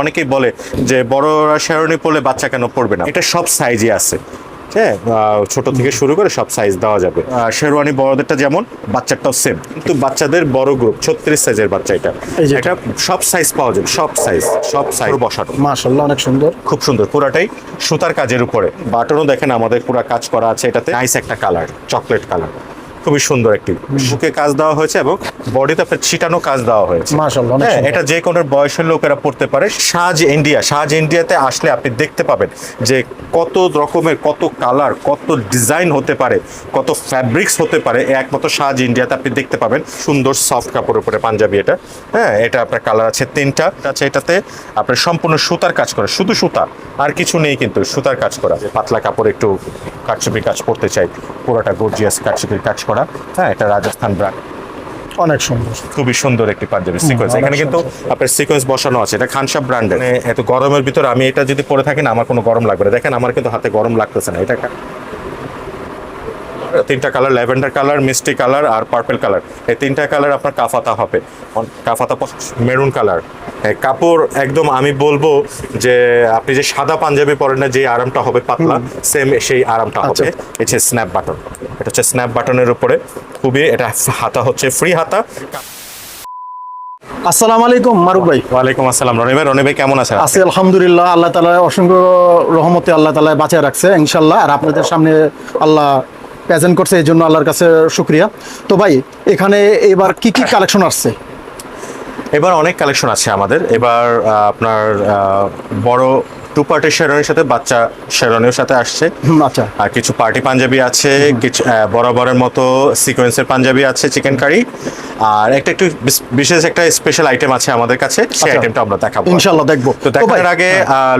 অনেকেই বলে যে বড়রা শেরওয়ানি পড়লে বাচ্চা কেন পড়বে না? এটা সব সাইজে আছে। হ্যাঁ ছোট থেকে শুরু করে সব সাইজ দেওয়া যাবে। শেরওয়ানি বড়দেরটা যেমন বাচ্চাটাও সেম কিন্তু বাচ্চাদের বড় গ্রুপ ছত্রিশ সাইজের বাচ্চা এটা। এটা সব সাইজ পাওয়া যাবে সব সাইজ সব সাইজ বসানো। মাশাল্লাহ অনেক সুন্দর। খুব সুন্দর পুরাটাই সুতার কাজের উপরে। বাটনও দেখেন আমাদের পুরা কাজ করা আছে এটাতে। নাইস একটা কালার চকলেট কালার খুবই সুন্দর একটি বুকে কাজ দেওয়া হয়েছে এবং বডিতে আপনার ছিটানো কাজ দেওয়া হয়েছে। মাশাআল্লাহ, হ্যাঁ, এটা যে কোনো বয়সের লোকেরা পড়তে পারে। সাজ ইন্ডিয়া সাজ ইন্ডিয়াতে আসলে আপনি দেখতে পাবেন যে কত রকমের কত কালার কত ডিজাইন হতে পারে কত ফ্যাব্রিক্স হতে পারে। একমাত্র সাজ ইন্ডিয়াতে আপনি দেখতে পাবেন সুন্দর সফট কাপড়ের উপরে পাঞ্জাবি এটা। হ্যাঁ এটা আপনার কালার আছে তিনটা। আছে এটাতে আপনার সম্পূর্ণ সুতার কাজ করে শুধু সুতা আর কিছু নেই কিন্তু সুতার কাজ করা। পাতলা কাপড় একটু কাটছুপি কাজ করতে চাই পুরোটা গর্জিয়াস কাটছুপির কাজ করা। হ্যাঁ এটা রাজস্থান ব্র্যান্ড অনেক সুন্দর। খুবই সুন্দর একটি পাঞ্জাবি সিকোয়েন্স এখানে কিন্তু আপনার সিকোয়েন্স বসানো আছে। এটা খানসাব ব্র্যান্ডের এত গরমের ভিতরে আমি এটা যদি পরে থাকি না আমার কোনো গরম লাগবে না। দেখেন আমার কিন্তু হাতে গরম লাগতেছে না। এটা তিনটা কালার ল্যাভেন্ডার কালার মিষ্টি কালার আর পার্পেল কালার। এই তিনটা কালার আপনার কাফাতা হবে। কাফাতা মেরুন কালার। কাপড় একদম আমি বলব যে আপনি যে সাদা পাঞ্জাবি পরেন না যে আরামটা হবে পাতলা সেম সেই আরামটা হবে। এটা স্ন্যাপ বাটন এটা হচ্ছে স্ন্যাপ বাটনের উপরে খুবই এটা হাতা হচ্ছে ফ্রি হাতা। আসসালামু আলাইকুম মারুফ ভাই। ওয়ালাইকুম আসসালাম রনি ভাই। রনি ভাই কেমন আছেন? আছি আলহামদুলিল্লাহ। আল্লাহ তালা অসংখ্য রহমতে আল্লাহ তালা বাঁচিয়ে রাখছে ইনশাল্লাহ আর আপনাদের সামনে আল্লাহ প্রেজেন্ট করছে, এই জন্য আল্লাহর কাছে শুক্রিয়া। তো ভাই, এখানে এবার কি কি কালেকশন আসছে? এবার অনেক কালেকশন আছে আমাদের। এবার আপনার বড় টু পার্টি শেরনের সাথে বাচ্চা শেরনের সাথে আসছে। আচ্ছা। আর কিছু পার্টি পাঞ্জাবি আছে কিছু বরাবরের মতো সিকোয়েন্সের পাঞ্জাবি আছে চিকেন কারি আর একটা একটু বিশেষ একটা স্পেশাল আইটেম আছে আমাদের কাছে সেই আচ্ছা। আইটেমটা আমরা দেখাবো ইনশাল্লাহ দেখব। তো দেখার আগে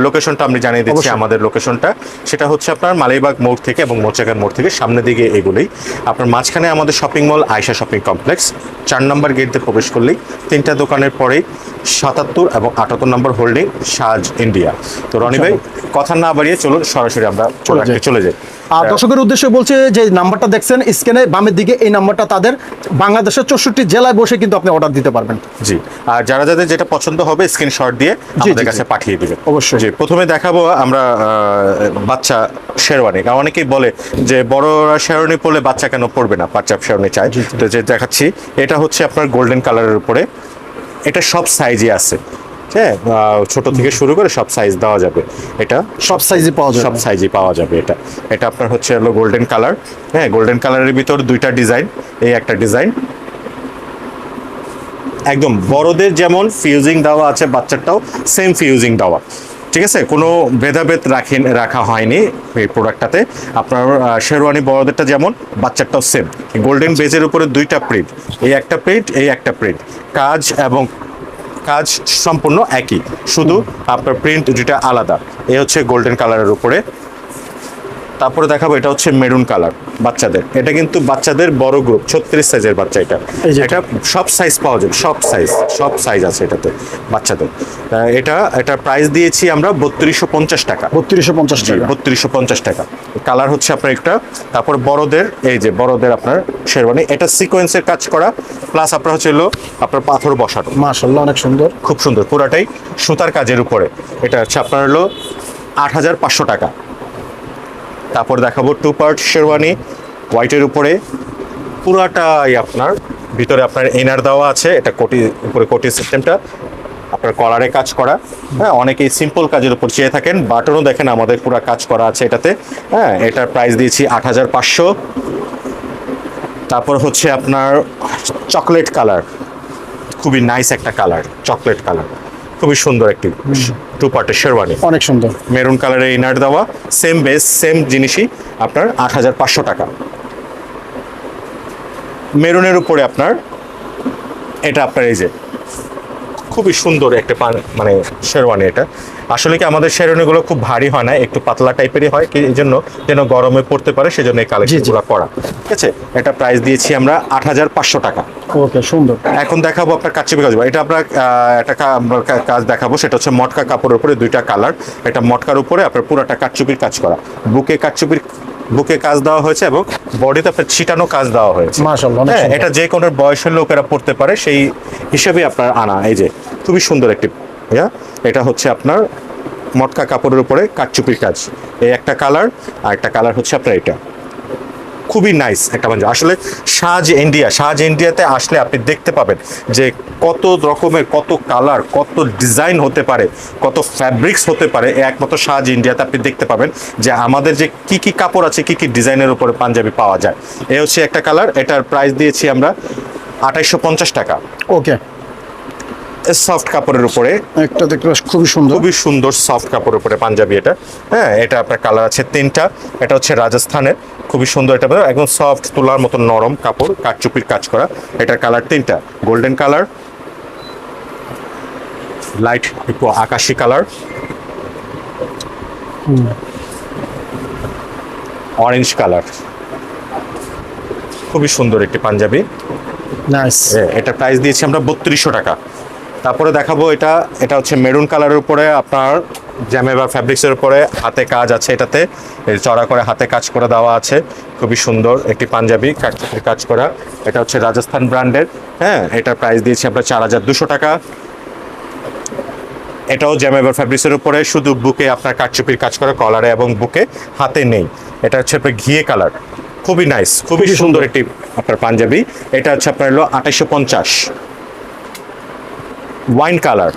লোকেশনটা আমি জানিয়ে দিচ্ছি। আমাদের লোকেশনটা সেটা হচ্ছে আপনার মালিবাগ মোড় থেকে এবং মোচাগান মোড় থেকে সামনের দিকে এগুলোই। আপনার মাঝখানে আমাদের shopping mall Ayesha shopping complex চার নম্বর গেট দিয়ে প্রবেশ করলেই তিনটা দোকানের পরেই সাতাত্তর এবং আটাত্তর নম্বর হোল্ডিং সাজ ইন্ডিয়া তো রনি ভাই কথা না বাড়িয়ে চলুন সরাসরি আমরা চলে যাই। আর দর্শকের উদ্দেশ্যে বলছে যে নাম্বারটা দেখছেন স্ক্যানে বামের দিকে এই নাম্বারটা তাদের। বাংলাদেশের চৌষট্টি জেলায় বসে কিন্তু আপনি অর্ডার দিতে পারবেন। জি আর যারা যাদের যেটা পছন্দ হবে স্ক্রিনশট দিয়ে আমাদের কাছে পাঠিয়ে দিবেন অবশ্যই। জি প্রথমে দেখাবো আমরা বাচ্চা শেরওয়ানি। কারণ অনেকেই বলে যে বড়রা শেরওয়ানি পরলে বাচ্চা কেন পড়বে না? পাঞ্জাব শেরওয়ানি চাই তো যে দেখাচ্ছি এটা হচ্ছে আপনার গোল্ডেন কালারের উপরে। এটা সব সাইজে আছে। হ্যাঁ ছোট থেকে শুরু করে সব সাইজ দেওয়া যাবে। এটা সব সাইজে পাওয়া যাবে। সব সাইজে পাওয়া যাবে এটা। এটা আপনার হচ্ছে হলো গোল্ডেন কালার হ্যাঁ গোল্ডেন কালারের ভিতর দুইটা ডিজাইন এই একটা ডিজাইন একদম বড়দের যেমন ফিউজিং দেওয়া আছে বাচ্চারটাও সেম ফিউজিং দেওয়া। ঠিক আছে? কোনো ভেদাভেদ রাখেন রাখা হয়নি এই প্রোডাক্টটাতে আপনার শেরওয়ানি বড়দেরটা যেমন বাচ্চারটাও সেম গোল্ডেন বেজের উপরে দুইটা প্রিন্ট এই একটা প্রিন্ট এই একটা প্রিন্ট কাজ এবং কাজ সম্পূর্ণ একই। শুধু আপনার প্রিন্ট দুটা আলাদা। এ হচ্ছে গোল্ডেন কালারের উপরে। তারপরে দেখাবো এটা হচ্ছে মেরুন কালার বাচ্চাদের। এটা কিন্তু বাচ্চাদের বড় গ্রুপ ছত্রিশ সাইজের বাচ্চা এটা। এটা সব সাইজ পাওয়া যাবে সব সাইজ সব সাইজ আছে এটাতে বাচ্চাদের। এটা এটা প্রাইস দিয়েছি আমরা বত্রিশশো পঞ্চাশ টাকা। বত্রিশশো পঞ্চাশ টাকা। বত্রিশশো পঞ্চাশ টাকা। কালার হচ্ছে আপনার একটা তারপর বড়দের এই যে বড়দের আপনার শেরওয়ানি এটা সিকোয়েন্সের কাজ করা প্লাস আপনার হচ্ছে হলো আপনার পাথর বসানো। মাশাল্লাহ অনেক সুন্দর। খুব সুন্দর পুরাটাই সুতার কাজের উপরে। এটা হচ্ছে আপনার হলো আট হাজার পাঁচশো টাকা। তারপর দেখাবো টু পার্ট শেরওয়ানি। হোয়াইটের উপরে পুরাটাই আপনার, ভিতরে আপনার এনার দেওয়া আছে, এটা কোটি, উপরে কোটি সিস্টেমটা আপনার কলারে কাজ করা। হ্যাঁ অনেকেই সিম্পল কাজের উপর চেয়ে থাকেন বাটনও দেখেন, আমাদের পুরো কাজ করা আছে এটাতে। হ্যাঁ এটার প্রাইস দিয়েছি আট হাজার পাঁচশো। তারপর হচ্ছে আপনার চকলেট কালার খুবই নাইস একটা কালার চকলেট কালার খুবই সুন্দর একটি টু পার্টের শেরওয়ানি। অনেক সুন্দর। মেরুন কালারের ইনার দেওয়া সেম বেস সেম জিনিসই আপনার আট হাজার পাঁচশো টাকা। মেরুনের উপরে আপনার এটা আপনার এই যে খুবই সুন্দর একটা মানে শেরওয়ানি এটা। আসলে কি আমাদের শেরওয়ানিগুলো খুব ভারী হয় না একটু পাতলা টাইপেরই হয় এই জন্য যেন গরমে পড়তে পারে সেজন্য এই কালেকশনগুলো করা। ঠিক আছে? এটা প্রাইস দিয়েছি আমরা আট হাজার পাঁচশো টাকা। ওকে সুন্দর। এখন দেখাবো আপনার কাচ্চিপি কাজ এটা আপনার একটা আমরা কাজ দেখাবো সেটা হচ্ছে মটকা কাপড়ের উপরে দুইটা কালার এটা মটকার উপরে আপনার পুরোটা কাচ্চুপির কাজ করা। বুকে কাচ্চুপির বুকে কাজ দেওয়া হয়েছে এবং বডিতে আপনার ছিটানো কাজ দেওয়া হয়েছে। হ্যাঁ এটা যে কোনো বয়সের লোকেরা পড়তে পারে সেই হিসেবে আপনার আনা। এই যে খুবই সুন্দর একটি এটা হচ্ছে আপনার মটকা কাপড়ের উপরে কাটচুপির কাজ। এই একটা কালার আর একটা কালার হচ্ছে আপনার এটা। খুবই নাইস একটা পাঞ্জাবি আসলে সাজ ইন্ডিয়া সাজ ইন্ডিয়াতে আসলে আপনি দেখতে পাবেন যে কত রকমের, কত কালার কত ডিজাইন হতে পারে, কত ফ্যাব্রিক্স হতে পারে একমাত্র সাজ ইন্ডিয়াতে আপনি দেখতে পাবেন যে আমাদের যে কি কি কাপড় আছে, কি কি ডিজাইনের উপরে পাঞ্জাবি পাওয়া যায়। এ হচ্ছে একটা কালার এটার প্রাইস দিয়েছি আমরা পঞ্চাশ টাকা। ওকে সফট কাপড়ের উপরে। একটা দেখতে খুবই সুন্দর। খুবই সুন্দর সফট কাপড়ের উপরে পাঞ্জাবি এটা। হ্যাঁ এটা আপনার কালার আছে তিনটা। এটা হচ্ছে রাজস্থানের। খুবই সুন্দর এটা একদম সফট তুলার মতো নরম কাপড় কাঠচুপির কাজ করা। এটার কালার তিনটা গোল্ডেন কালার লাইট একটু আকাশি কালার অরেঞ্জ কালার খুবই সুন্দর একটি পাঞ্জাবি। এটা প্রাইস দিয়েছি আমরা বত্রিশশো টাকা। তারপরে দেখাবো এটা এটা হচ্ছে মেরুন কালারের উপরে আপনার জ্যামে বা ফ্যাব্রিক্সের উপরে হাতে কাজ আছে এটাতে। চড়া করে হাতে কাজ করে দেওয়া আছে খুবই সুন্দর একটি পাঞ্জাবি কাঠচুপির কাজ করা। এটা হচ্ছে রাজস্থান ব্র্যান্ডের হ্যাঁ এটার প্রাইস দিয়েছি আমরা চার হাজার দুশো টাকা। এটাও জ্যামেবার ফ্যাব্রিক্সের উপরে শুধু বুকে আপনার কাঠচুপির কাজ করা কলারে এবং বুকে হাতে নেই। এটা হচ্ছে আপনার ঘিয়ে কালার খুবই নাইস খুবই সুন্দর। একটি আপনার পাঞ্জাবি। এটা হচ্ছে আপনার হলো আঠাইশো পঞ্চাশ। ওয়াইন কালার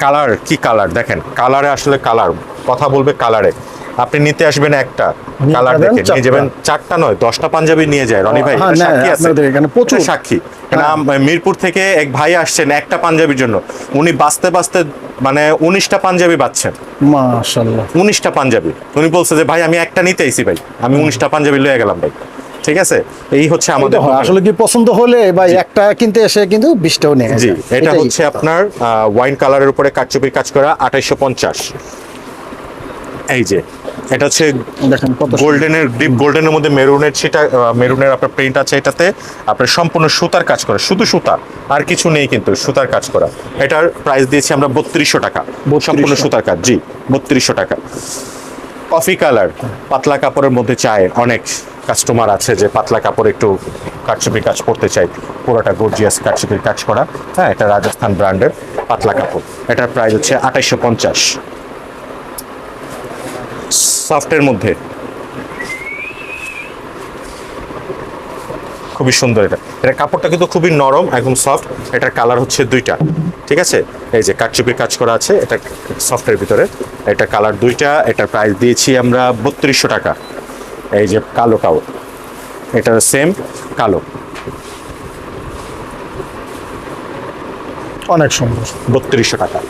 কালার কি কালার দেখেন কালারে আসলে কালার কথা বলবে কালারে আপনি নিতে আসবেন একটা কালার দেখে। নিয়ে চারটা। যাবেন চারটা নয় দশটা পাঞ্জাবি নিয়ে যায় রনি ভাই হ্যাঁ, নেয়, সাক্ষী আছে। প্রচুর। সাক্ষী। মিরপুর থেকে এক ভাই আসছেন একটা পাঞ্জাবির জন্য। উনি বাঁচতে বাঁচতে মানে উনিশটা পাঞ্জাবি বাঁচছেন। উনিশটা পাঞ্জাবি। উনি বলছে যে ভাই আমি একটা নিতে আইছি ভাই। আমি উনিশটা পাঞ্জাবি লয়ে গেলাম ভাই। ঠিক আছে? এই হচ্ছে আমাদের আসলে কি পছন্দ হলে ভাই একটা কিনতে এসে কিন্তু বিশটাও নেয়। জি এটা হচ্ছে আপনার ওয়াইন কালারের উপরে কাঠচুপির কাজ করা আঠাইশো পঞ্চাশ। এই যে এটা হচ্ছে গোল্ডেনের ডিপ গোল্ডেনের মধ্যে মেরুনের সেটা মেরুনের আপনার প্রিন্ট আছে এটাতে। আপনার সম্পূর্ণ সুতার কাজ করা শুধু সুতা আর কিছু নেই কিন্তু সুতার কাজ করা। এটার প্রাইস দিয়েছি আমরা বত্রিশশো টাকা। সম্পূর্ণ সুতার কাজ জি বত্রিশশো টাকা। কফি কালার পাতলা কাপড়ের মধ্যে চায় অনেক। কাস্টমার আছে যে পাতলা কাপড় একটু কাটচুপির কাজ করতে চাই, পুরোটা গর্জিয়াস কাটচুপির কাজ করা। হ্যাঁ এটা রাজস্থান ব্র্যান্ডের পাতলা কাপড়। এটার প্রাইস হচ্ছে আঠাইশশো পঞ্চাশ। সফটের মধ্যে। খুবই সুন্দর এটা। এটা কাপড়টা কিন্তু খুবই নরম, একদম সফট এটার কালার হচ্ছে দুইটা। ঠিক আছে? এই যে কাটচুপির কাজ করা আছে, এটা সফটের ভিতরে। এটা কালার দুইটা, এটার প্রাইস দিয়েছি আমরা বত্রিশশো টাকা। এই যে কালোটাও এটা সেম কালো। অনেক সুন্দর। বত্রিশশো টাকা।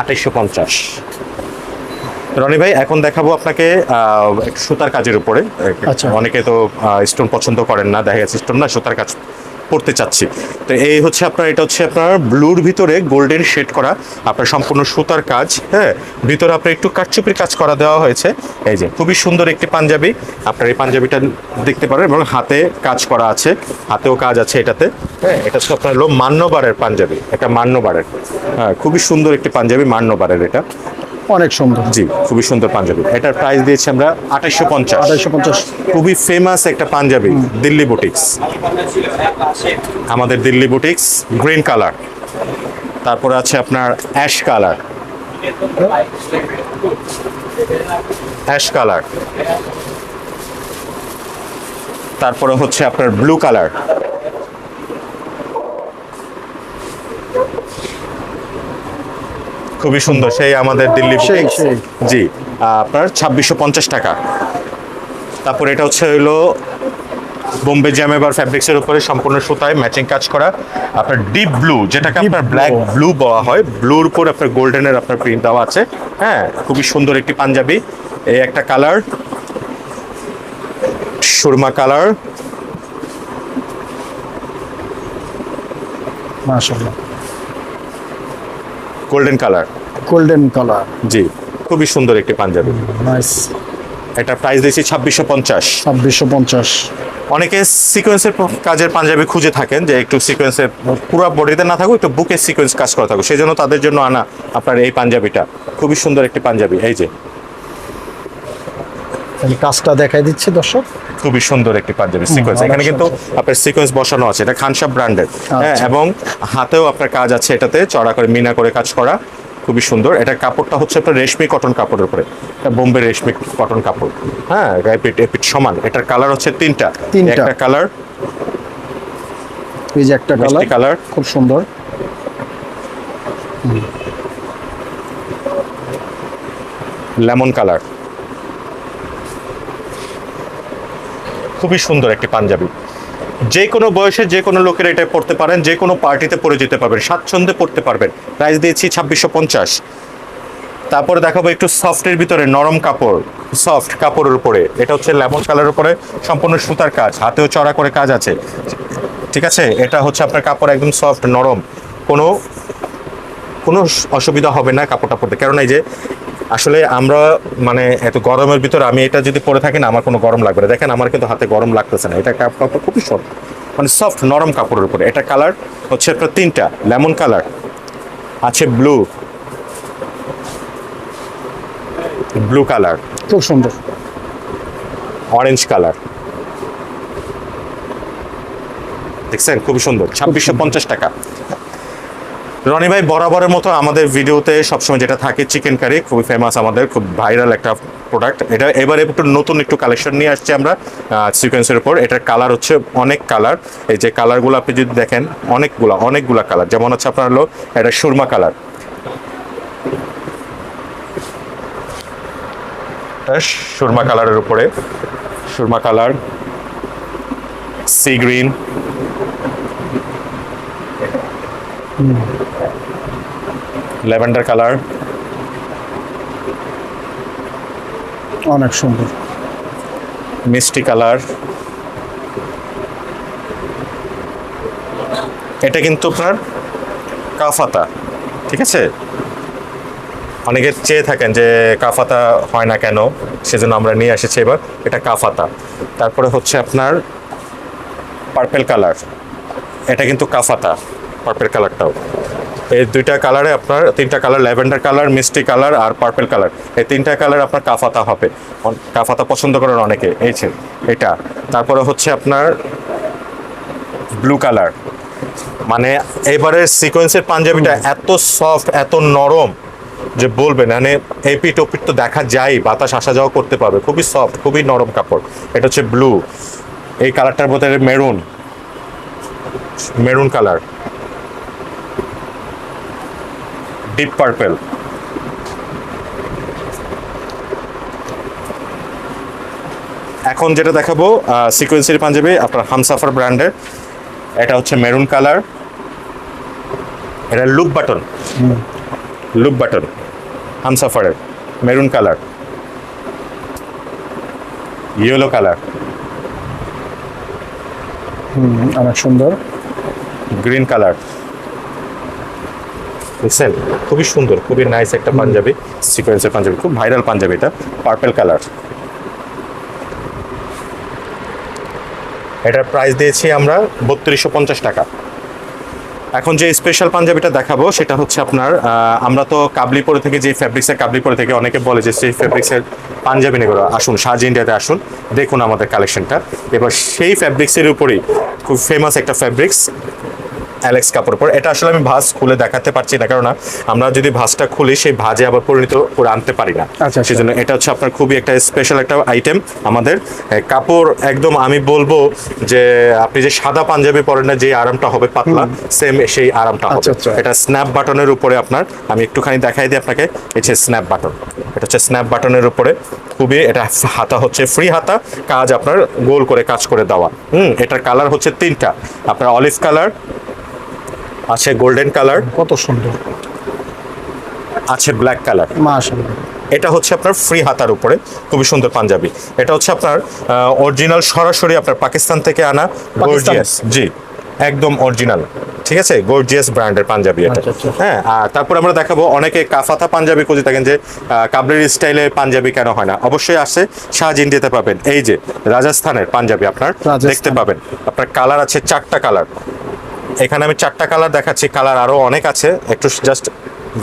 আঠাইশশো পঞ্চাশ। রনি ভাই এখন দেখাবো আপনাকে সুতার কাজের উপরে। আচ্ছা। অনেকে তো স্টোন পছন্দ করেন না দেখা যাচ্ছে স্টোন না সুতার কাজ করতে চাচ্ছি। তো এই হচ্ছে আপনার এটা হচ্ছে আপনার ব্লুর ভিতরে গোল্ডেন শেড করা আপনার সম্পূর্ণ সুতার কাজ হ্যাঁ? ভিতরে আপনার একটু কাটচুপির কাজ করা দেওয়া হয়েছে। এই যে খুবই সুন্দর একটি পাঞ্জাবি। আপনার এই পাঞ্জাবিটা দেখতে পারেন এবং হাতে কাজ করা আছে হাতেও কাজ আছে এটাতে। হ্যাঁ এটা হচ্ছে আপনার হলো মান্যবারের পাঞ্জাবি এটা মান্যবারের। হ্যাঁ খুবই সুন্দর একটি পাঞ্জাবি মান্যবারের এটা। অনেক সুন্দর। জি খুবই সুন্দর পাঞ্জাবি। এটার প্রাইস দিয়েছি আমরা আঠাইশশো পঞ্চাশ। পঞ্চাশ। খুবই ফেমাস একটা পাঞ্জাবি দিল্লি বুটিক্স আমাদের দিল্লি বুটিক্স গ্রিন কালার তারপরে আছে আপনার অ্যাশ কালার অ্যাশ কালার তারপরে হচ্ছে আপনার ব্লু কালার খুবই সুন্দর সেই আমাদের দিল্লি জি আপনার ছাব্বিশশো পঞ্চাশ টাকা। তারপর এটা হচ্ছে হলো বোম্বে জ্যামেবার ফ্যাব্রিক্সের উপরে সম্পূর্ণ সুতায় ম্যাচিং কাজ করা। আপনার ডিপ ব্লু যেটাকে আপনার ব্ল্যাক ব্লু বলা হয় ব্লুর উপর আপনার গোল্ডেনের আপনার প্রিন্ট দেওয়া আছে। হ্যাঁ খুবই সুন্দর একটি পাঞ্জাবি। এই একটা কালার সুরমা কালার মাশাআল্লাহ। গোল্ডেন কালার গোল্ডেন কালার জি খুবই সুন্দর একটি পাঞ্জাবি। নাইস এটা প্রাইস দিয়েছি ছাব্বিশশো পঞ্চাশ। ছাব্বিশশো পঞ্চাশ। অনেকে সিকোয়েন্সের কাজের পাঞ্জাবি খুঁজে থাকেন যে একটু সিকোয়েন্সের পুরো বডিতে না থাকুক একটু বুকের সিকোয়েন্স কাজ করা থাকুক। সেই জন্য তাদের জন্য আনা আপনার এই পাঞ্জাবিটা। খুবই সুন্দর একটি পাঞ্জাবি এই যে। আমি কাজটা দেখাই দিচ্ছি দর্শক। খুবই সুন্দর একটি পাঞ্জাবি সিকোয়েন্স এখানে কিন্তু আপনার সিকোয়েন্স বসানো আছে। এটা খানসাব ব্র্যান্ডের হ্যাঁ আচ্ছা। এবং হাতেও আপনার কাজ আছে এটাতে চড়া করে মিনা করে কাজ করা। খুবই সুন্দর। এটা কাপড়টা হচ্ছে আপনার রেশমি কটন কাপড়ের উপরে। বোম্বে রেশমি কটন কাপড়। হ্যাঁ এপিট এপিট সমান। এটার কালার হচ্ছে তিনটা। একটা কালার এই যে একটা কালার কালার খুব সুন্দর। লেমন কালার খুবই সুন্দর একটি পাঞ্জাবি। যে কোনো বয়সে যে কোনো লোকের এটা পড়তে পারেন, যে কোনো পার্টিতে পরে যেতে পারবেন, স্বাচ্ছন্দ্যে পড়তে পারবেন। প্রাইস দিয়েছি ছাব্বিশশো পঞ্চাশ। তারপরে দেখাবো একটু সফটের ভিতরে, নরম কাপড়, সফট কাপড়ের উপরে। এটা হচ্ছে লেমন কালারের উপরে, সম্পূর্ণ সুতার কাজ, হাতেও চড়া করে কাজ আছে। ঠিক আছে? এটা হচ্ছে আপনার কাপড় একদম সফট, নরম। কোনো কোনো অসুবিধা হবে না কাপড়টা পরতে কারণ এই যে আসলে আমরা মানে এত গরমের ভিতরে আমি এটা যদি পরে থাকি না আমার কোনো গরম লাগবে না। দেখেন আমার কিন্তু হাতে গরম লাগতেছে না। এটা কাপ- কাপড় খুবই সফট। মানে সফট নরম কাপড়ের উপরে। এটা কালার হচ্ছে আপনার তিনটা। লেমন কালার আছে ব্লু। Blue colour. খুব সুন্দর। Orange colour. দেখছেন? খুবই সুন্দর। ছাব্বিশশো পঞ্চাশ টাকা। রনি ভাই, বরাবরের মতো আমাদের ভিডিওতে সবসময় যেটা থাকে চিকেন কারি খুবই ফেমাস আমাদের, খুব ভাইরাল একটা প্রোডাক্ট এটা এবারে একটু নতুন একটু কালেকশন নিয়ে আসছে আমরা সিকোয়েন্সের উপর। এটার কালার হচ্ছে অনেক কালার এই যে কালারগুলো আপনি যদি দেখেন, অনেকগুলা, অনেকগুলো কালার যেমন হচ্ছে আপনার হলো, এটা সুরমা কালার সুরমা কালারের উপরে। Surma colour sea green lavender colour. অনেক সুন্দর। মিষ্টি কালার। এটা কিন্তু আপনার কাফাতা ঠিক আছে? অনেকে চেয়ে থাকেন যে কাফাতা হয় না কেন সেজন্য আমরা নিয়ে এসেছি এবার এটা কাফাতা। তারপরে হচ্ছে আপনার পার্পেল কালার। এটা কিন্তু কাফাতা পার্পেল কালারটাও। এই দুইটা কালারে আপনার তিনটা কালার ল্যাভেন্ডার কালার মিষ্টি কালার আর পার্পেল কালার। এই তিনটা কালার আপনার কাফাতা হবে। কাফাতা পছন্দ করেন অনেকে। এই যে এটা। তারপরে হচ্ছে আপনার ব্লু কালার। মানে এবারে সিকোয়েন্সের পাঞ্জাবিটা এত সফট এত নরম যে বলবেন মানে এপিট ওপিট তো দেখা যায় বাতাস আসা যাওয়া করতে পারবে। খুবই সফট খুবই নরম কাপড়। এটা হচ্ছে ব্লু। এই কালারটার মধ্যে maroon. Maroon colour. Deep purple এখন যেটা দেখাবো সিকোয়েন্সের পাঞ্জাবি আপনার হামসাফার ব্র্যান্ডের এটা হচ্ছে মেরুন কালার এটা লুপ বাটন লুপ বাটন হামসাফারের মেরুন কালার ইয়েলো কালার হুম, অনেক সুন্দর। গ্রিন কালার দেখছেন? খুবই সুন্দর খুবই নাইস একটা পাঞ্জাবি। সিকোয়েন্সের পাঞ্জাবি খুব ভাইরাল পাঞ্জাবি এটা পার্পেল কালার এটার প্রাইস দিয়েছি আমরা বত্রিশশো পঞ্চাশ টাকা। এখন যে স্পেশাল পাঞ্জাবিটা দেখাবো সেটা হচ্ছে আপনার আমরা তো কাবলি পরে থেকে যে ফ্যাব্রিক্সের কাবলি পরে থেকে অনেকে বলে যে সেই ফ্যাব্রিক্সের পাঞ্জাবি নিয়ে আসুন সাজ ইন্ডিয়াতে আসুন দেখুন আমাদের কালেকশনটা এবার সেই ফ্যাব্রিক্সের উপরেই খুব ফেমাস একটা ফ্যাব্রিক্স অ্যালেক্স কাপড় পর। এটা আসলে আমি ভাঁজ খুলে দেখাতে পারছি না কারণ আমরা যদি ভাঁজটা খুলি সেই ভাজে আবার পরিণত করে আনতে পারি না। আচ্ছা, আচ্ছা। সেজন্য এটা হচ্ছে আপনার খুবই একটা স্পেশাল একটা আইটেম আমাদের। কাপড় একদম আমি বলব যে আপনি যে সাদা পাঞ্জাবি পরেন না যে আরামটা হবে পাতলা সেম সেই আরামটা হবে। আচ্ছা। এটা স্ন্যাপ বাটনের উপরে আপনার আমি একটুখানি দেখাই দিই আপনাকে যে স্ন্যাপ বাটন এটা হচ্ছে স্ন্যাপ বাটনের উপরে খুবই এটা হাতা হচ্ছে ফ্রি হাতা কাজ আপনার গোল করে কাজ করে দেওয়া। হুম এটার কালার হচ্ছে তিনটা। আপনার অলিভ কালার আছে গোল্ডেন কালার। কত সুন্দর। আছে ব্ল্যাক কালার। মাশাআল্লাহ। এটা হচ্ছে আপনার ফ্রি হাতার উপরে খুবই সুন্দর পাঞ্জাবি। এটা হচ্ছে আপনার অরিজিনাল সরাসরি আপনার পাকিস্তান থেকে আনা গর্জিয়াস। জি একদম অরিজিনাল। ঠিক আছে? গর্জিয়াস ব্র্যান্ডের পাঞ্জাবি এটা। আচ্ছা, আচ্ছা। হ্যাঁ আর তারপর আমরা দেখাবো অনেকে কাফাতা পাঞ্জাবি খুঁজে থাকেন যে কাবলির স্টাইলে পাঞ্জাবি কেন হয় না। অবশ্যই আসে শাহ ইন্ডিয়াতে পাবেন। এই যে রাজস্থানের পাঞ্জাবি আপনার দেখতে পাবেন। আপনার কালার আছে চারটা কালার। এখানে আমি চারটা কালার দেখাচ্ছি কালার আরও অনেক আছে। একটু জাস্ট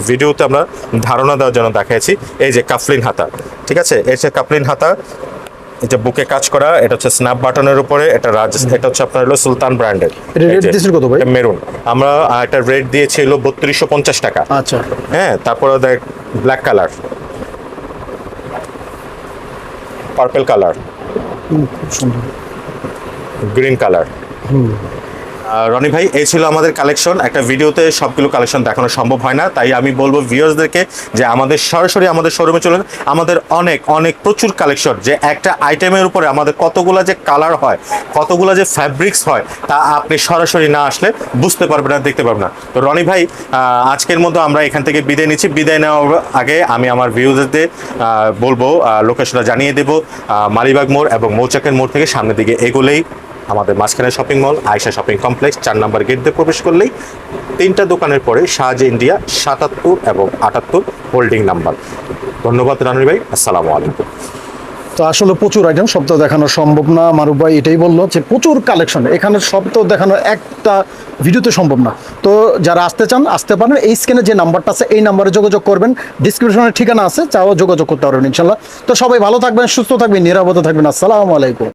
ভিডিওতে আমরা ধারণা দেওয়ার জন্য দেখাচ্ছি এই যে কাফলিন হাতা ঠিক আছে? এই যে কাফলিন হাতা এই যে বুকে কাজ করা এটা হচ্ছে স্ন্যাপ বাটনের উপরে এটা রাজ এটা হচ্ছে আপনার হলো সুলতান ব্র্যান্ডের rate দিয়েছিল কত ভাই? মেরুন আমরা এটা রেট দিয়েছি হলো বত্রিশশো পঞ্চাশ টাকা। আচ্ছা। হ্যাঁ তারপরে দেখ black colour purple colour green colour Rony ভাই, এই ছিল আমাদের কালেকশন একটা ভিডিওতে সবগুলো কালেকশন দেখানো সম্ভব হয় না, তাই আমি বলব ভিউয়ার্সদেরকে যে আমাদের সরাসরি আমাদের শোরুমে চলে যান। আমাদের অনেক অনেক প্রচুর কালেকশন যে একটা আইটেমের উপরে আমাদের কতগুলো যে কালার হয়, কতগুলো যে ফ্যাব্রিক্স হয়, তা আপনি সরাসরি না আসলে বুঝতে পারবেন না দেখতে পারবেন না। তো রনি ভাই আজকের মতো আমরা এখান থেকে বিদায় নিচ্ছি। বিদায় নেওয়ার আগে আমি আমার ভিউজারদের বলব লোকেশনটা জানিয়ে দেবো মালিবাগ মোড় এবং মৌচাকের মোড় থেকে সামনের দিকে এগোলেই আমাদের মাঝখানে shopping mall Ayesha shopping complex চার নম্বর গেট দিয়ে প্রবেশ করলেই তিনটা দোকানের পরে শাহজ ইন্ডিয়া সাতাত্তর এবং আটাত্তর হোল্ডিং নাম্বার ধন্যবাদ রানুর ভাই, আসসালামু আলাইকুম। তো আসলে প্রচুর আইটেম সব তো দেখানো সম্ভব না। মারুফ ভাই এটাই বলল যে প্রচুর কালেকশন এখানে সব তো দেখানো একটা ভিডিওতে সম্ভব না। তো যারা আসতে চান, আসতে পারেন। এই স্ক্যানে যে নাম্বারটা আছে, এই নাম্বারে যোগাযোগ করবেন। ডিসক্রিপশনে ঠিকানা আছে, চাও যোগাযোগ করতে পারবেন ইনশাল্লাহ। তো সবাই ভালো থাকবেন, সুস্থ থাকবেন, নিরাপদে থাকবেন। আসসালামু আলাইকুম।